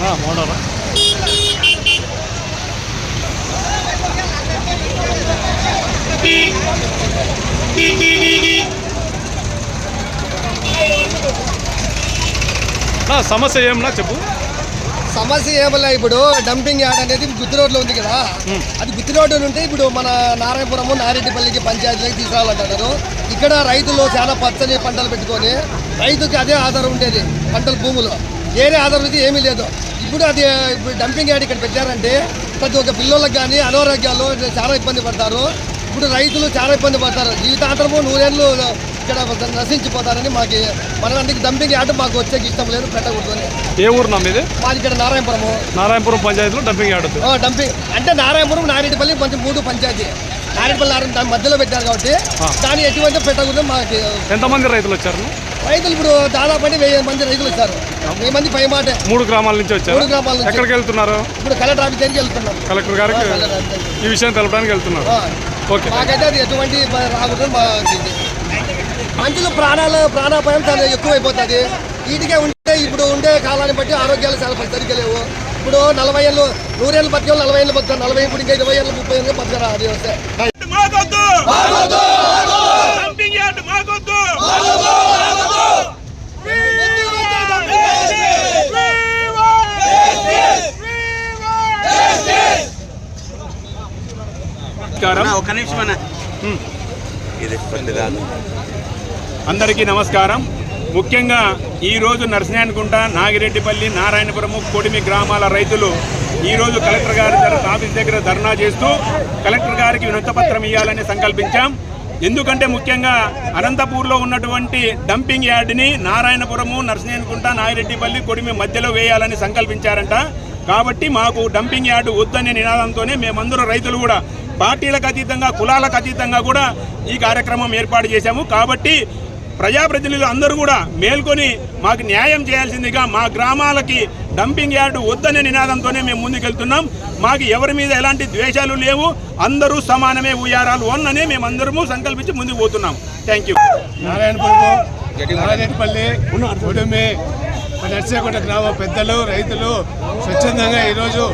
ஆ மோடலாம் సమస్య ఏమన్నా చెప్పు. సమస్య ఏమన్నా ఇప్పుడు డంపింగ్ యార్డ్ అనేది గుత్తి రోడ్లో ఉంది కదా. అది గుత్తి రోడ్డు నుండి ఇప్పుడు మన నారాయణపురము నారెడ్డిపల్లికి పంచాయతీలకి తీసుకురావాలంటున్నారు ఇక్కడ రైతులు చాలా పచ్చని పంటలు పెట్టుకొని రైతుకి అదే ఆధారం ఉండేది పంటల భూములు. వేరే ఆధారం అయితే ఏమీ లేదు. ఇప్పుడు అది ఇప్పుడు డంపింగ్ యార్డ్ ఇక్కడ పెట్టారంటే ప్రతి ఒక్క పిల్లలకు కానీ అనారోగ్యాలు చాలా ఇబ్బంది పడతారు. ఇప్పుడు రైతులు చాలా ఇబ్బంది పడతారు. జీవితాంతరము నూరేళ్ళు ఇక్కడ నశించిపోతారని మాకు మనకి డంపింగ్ యార్డ్ మాకు వచ్చేకి ఇష్టం లేదు పెట్టకూడదని. ఏ ఊరు నా మీది? మాది ఇక్కడ నారాయణపురము. నారాయణపురం పంచాయతీలో డంపింగ్ యార్డ్ డంపింగ్. అంటే నారాయణపురం నారెడ్డిపల్లి కొంచెం మూడు పంచాయతీ. నారెడ్డిపల్లి నారాయణ దాని మధ్యలో పెట్టారు కాబట్టి. దాన్ని ఎటువంటి పెట్టకూడదు మాకు ఎంతమంది రైతులు వచ్చారు? రైతులు ఇప్పుడు దాదాపు అంటే వెయ్యి మంది రైతులు వచ్చారు. వెయ్యి మంది పై మాట. మూడు గ్రామాల నుంచి వచ్చారు? మూడు గ్రామాల నుంచి. ఎక్కడికి వెళ్తున్నారు? ఇప్పుడు కలెక్టర్ ఆఫీస్ దగ్గరికి వెళ్తున్నాం. కలెక్టర్ గారికి. ఈ విషయం తెలపడానికి వెళ్తున్నారు. మాకైతే అది ఎటువంటి ఇబ్బంది మనుషులు ప్రాణాలు ప్రాణాపాయం చాలా ఎక్కువైపోతుంది. వీటికే ఉంటే ఇప్పుడు ఉండే కాలాన్ని బట్టి ఆరోగ్యాలు చాలా సరిగ్గా లేవు. ఇప్పుడు నలభై ఏళ్ళు నూరేళ్ళు బతికే నలభై ఏళ్ళు బతుకుతారు. నలభై ఇప్పుడు ఇంకా ఇరవై ఏళ్ళు ముప్పై ఏళ్ళు బతకరా? అది వస్తే మాకొద్దు డంపింగ్ యార్డ్ మాకొద్దు నిమిషం అన్న. ఇది అందరికీ నమస్కారం. ముఖ్యంగా ఈరోజు నరసింహానుకుంట నాగిరెడ్డిపల్లి నారాయణపురము కొడిమి గ్రామాల రైతులు ఈరోజు కలెక్టర్ గారి దగ్గర ఆఫీస్ దగ్గర ధర్నా చేస్తూ కలెక్టర్ గారికి వినతిపత్రం ఇవ్వాలని సంకల్పించాం. ఎందుకంటే ముఖ్యంగా అనంతపూర్లో ఉన్నటువంటి డంపింగ్ యార్డ్ని నారాయణపురము నరసింహానుకుంట నాగిరెడ్డిపల్లి కొడిమి మధ్యలో వేయాలని సంకల్పించారంట. కాబట్టి మాకు డంపింగ్ యార్డు వద్దనే నినాదంతోనే మేమందరూ రైతులు కూడా పార్టీలకు అతీతంగా కులాలకు అతీతంగా కూడా ఈ కార్యక్రమం ఏర్పాటు చేశాము. కాబట్టి ప్రజాప్రతినిధులు అందరూ కూడా మేల్కొని మాకు న్యాయం చేయాల్సిందిగా మా గ్రామాలకి డంపింగ్ యార్డు వద్దనే నినాదంతోనే మేము ముందుకెళ్తున్నాం. మాకు ఎవరి మీద ఎలాంటి ద్వేషాలు లేవు. అందరూ సమానమే ఉయ్యారాలు వన్ననే మేము అందరము సంకల్పించి ముందుకు పోతున్నాం. థ్యాంక్ యూ నారాయణపల్లి ఉడుమి గ్రామ పెద్దలు రైతులు స్వచ్ఛందంగా ఈరోజు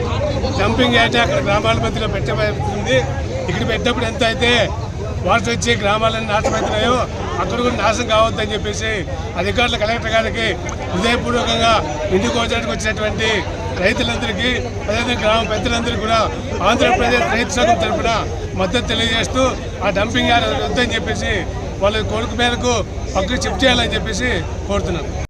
డంపింగ్ అయితే అక్కడ గ్రామాల మధ్యలో పెట్టబడుతుంది. ఇక్కడ పెట్టినప్పుడు ఎంత అయితే వాటర్ వచ్చి గ్రామాలను నాశనమవుతున్నాయో అక్కడ కూడా నాశనం కావద్దని చెప్పేసి అధికారులు కలెక్టర్ గారికి హృదయపూర్వకంగా ఇంటికి వచ్చేటకు వచ్చినటువంటి రైతులందరికీ అదేవిధంగా గ్రామ పెద్దలందరికీ కూడా ఆంధ్రప్రదేశ్ రైతు సంఘం తరఫున మద్దతు తెలియజేస్తూ ఆ డంపింగ్ యార్డ్ వద్దని చెప్పేసి వాళ్ళ కోరిక మేరకు పక్కకు చెప్ చేయాలని చెప్పేసి కోరుతున్నాను.